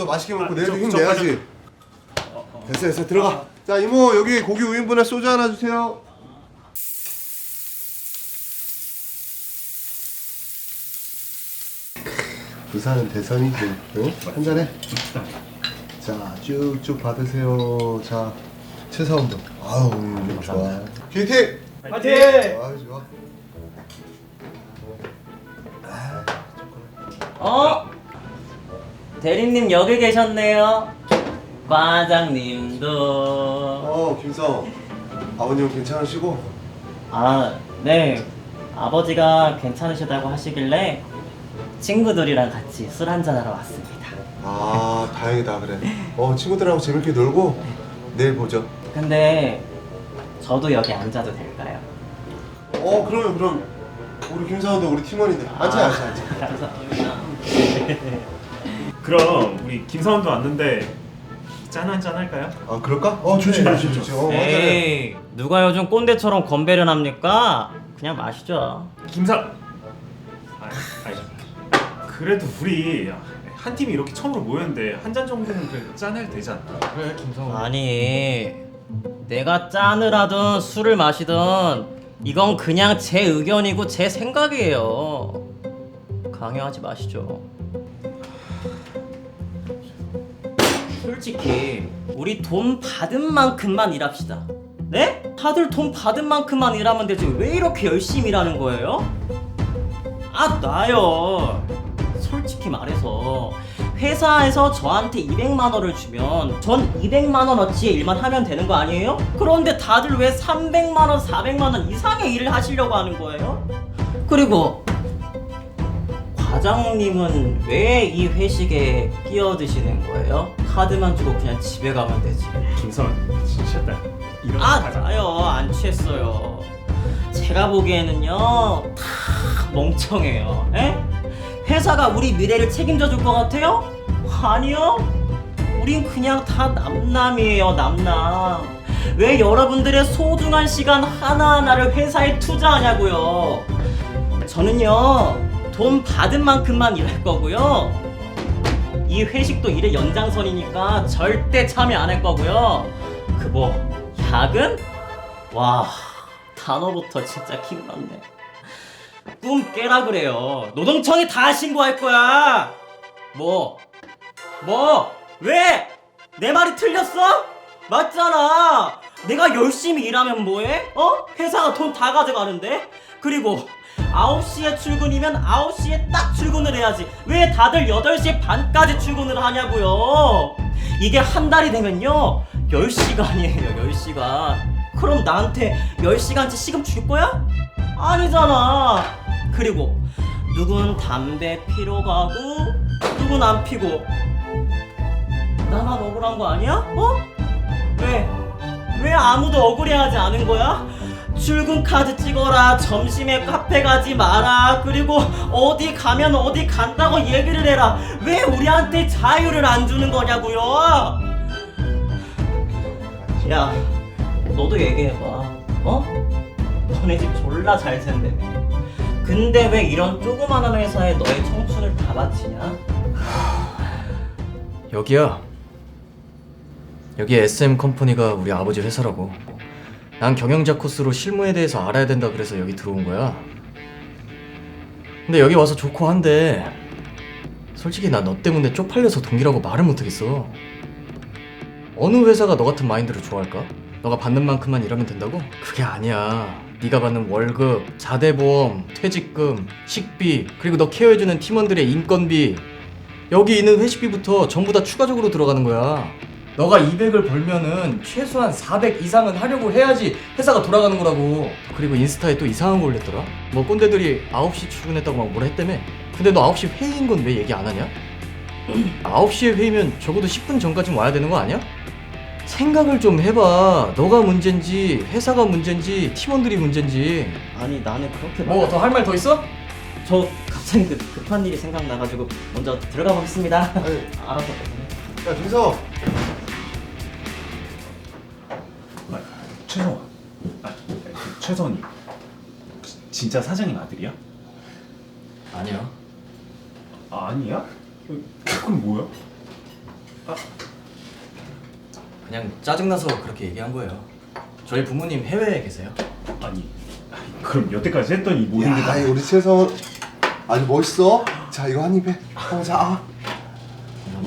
오늘도 맛있게 먹고 아, 내일도 저- 힘저 내야지. 됐어 됐어 들어가. 자 이모 여기 고기 5인분에 소주 하나 주세요. 부산은 대선이지. 응? 한 잔해. 자 쭉쭉 받으세요. 자 최사원도. 아우 음, 좋아. 기티. 파이팅! 아유 좋아. 어? 대리님 여기 계셨네요. 과장님도. 어 김성. 아버님 괜찮으시고? 아, 네. 아버지가 괜찮으시다고 하시길래 친구들이랑 같이 술 한잔하러 왔습니다. 아 다행이다 그래. 어 친구들하고 재밌게 놀고 내일 보죠. 근데 저도 여기 앉아도 될까요? 어 그러면 그럼 우리 김사원도 우리 팀원인데 앉아 앉아 앉아. 감사합니다. 그럼 우리 김사원도 왔는데 짠 한 잔 할까요? 아 그럴까? 어 좋지 좋지 좋지. 어 맞아. 에이, 누가 요즘 꼰대처럼 건배를 합니까? 그냥 마시죠. 김사... 아, 아니, 그래도 우리 한 팀이 이렇게 처음으로 모였는데 한 잔 정도는 그래도 짠해도 되지 않나? 그래 김성호 아니 내가 짠을 하든 술을 마시든 이건 그냥 제 의견이고 제 생각이에요 강요하지 마시죠 솔직히 우리 돈 받은 만큼만 일합시다 네? 다들 돈 받은 만큼만 일하면 되지 왜 이렇게 열심히 일하는 거예요? 아 나요 솔직히 말해서 회사에서 저한테 200만 원을 주면 전 200만 원어치의 일만 하면 되는 거 아니에요? 그런데 다들 왜 300만 원, 400만 원 이상의 일을 하시려고 하는 거예요? 그리고 과장님은 왜 이 회식에 끼어드시는 거예요? 카드만 주고 그냥 집에 가면 되지. 김사원 진짜 이런 아. 나요. 안 취했어요. 제가 보기에는요, 다 멍청해요. 에? 회사가 우리 미래를 책임져 줄 것 같아요? 아니요. 우린 그냥 다 남남이에요, 남남. 왜 여러분들의 소중한 시간 하나하나를 회사에 투자하냐고요. 저는요, 돈 받은 만큼만 일할 거고요. 이 회식도 일의 연장선이니까 절대 참여 안 할 거고요. 그 뭐 야근? 와 단어부터 진짜 킹받네. 꿈 깨라 그래요. 노동청에 다 신고할 거야. 뭐? 뭐? 왜? 내 말이 틀렸어? 맞잖아. 내가 열심히 일하면 뭐해? 어? 회사가 돈 다 가져가는데? 그리고 9시에 출근이면 9시에 딱 출근을 해야지. 왜 다들 8시 반까지 출근을 하냐고요. 이게 한 달이 되면요. 10시간이에요, 10시간. 그럼 나한테 10시간치 시급 줄 거야? 아니잖아. 그리고 누군 담배 피러 가고 누군 안 피고 나만 억울한 거 아니야? 어? 왜? 왜 아무도 억울해하지 않은 거야? 출근 카드 찍어라 점심에 카페 가지 마라 그리고 어디 가면 어디 간다고 얘기를 해라. 왜 우리한테 자유를 안 주는 거냐고요? 야 너도 얘기해봐. 어? 너네 집 졸라 잘 산다며 근데 왜 이런 조그만한 회사에 너의 청춘을 다 바치냐? 여기야. 여기 SM 컴퍼니가 우리 아버지 회사라고 난 경영자 코스로 실무에 대해서 알아야 된다 그래서 여기 들어온 거야 근데 여기 와서 좋고 한데 솔직히 나너 때문에 쪽팔려서 동기라고 말을 못하겠어 어느 회사가 너 같은 마인드를 좋아할까? 너가 받는 만큼만 일하면 된다고? 그게 아니야 네가 받는 월급, 자대보험, 퇴직금, 식비 그리고 너 케어해주는 팀원들의 인건비 여기 있는 회식비부터 전부 다 추가적으로 들어가는 거야. 너가 200을 벌면은 최소한 400 이상은 하려고 해야지 회사가 돌아가는 거라고. 그리고 인스타에 또 이상한 거 올렸더라. 뭐 꼰대들이 9시 출근했다고 막 뭐라 했다며. 근데 너 9시 회의인 건 왜 얘기 안 하냐? 9시에 회의면 적어도 10분 전까지 와야 되는 거 아니야? 생각을 좀 해봐. 너가 문제인지 회사가 문제인지 팀원들이 문제인지. 아니 나는 그렇게 뭐더할말 더 있어? 저 갑자기 그 급한 일이 생각나가지고 먼저 들어가 보겠습니다. 아니, 알아서. 야 김사 최성원님. 진짜 사장님 아들이야? 아니야. 아, 아니야? 그럼 뭐야? 그냥 짜증나서 그렇게 얘기한 거예요. 저희 부모님 해외에 계세요. 아니 그럼 여태까지 했던 이 모든 게 야, 다. 이 우리 채성 아주 멋있어. 자, 이거 한 입에. 어, 자. 아.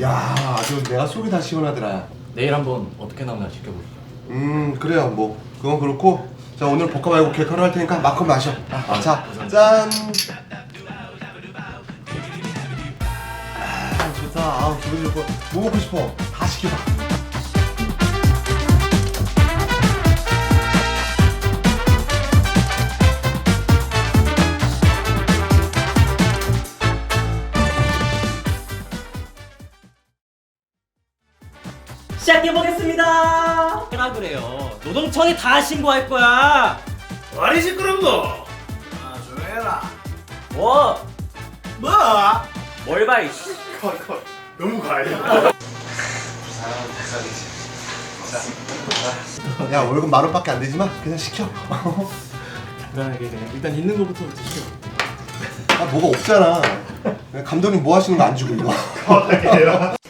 야, 아주 내가 속이 다 시원하더라. 내일 한번 어떻게 나오나 지켜볼게요. 음, 그래요. 뭐 그건 그렇고. 자, 오늘 볶아 말고 하나 할 테니까 마음껏 마셔. 아, 자, 짠. 아, 좋다. 아, 기분 좋고. 뭐 먹고 싶어? 다 시켜봐. 시작해보겠습니다. 해라 그래요. 노동청에 다 신고할 거야. 말이 시끄럽노? 아 조용해라 뭐? 뭐? 뭘 봐, 이씨. 너무 과해 야, 월급 만 원밖에 안 되지만 그냥 시켜. 간단하게 그냥 일단 있는 거부터 드시죠. 아, 뭐가 없잖아. 감독님 뭐 하시는 거 안 주고 이거.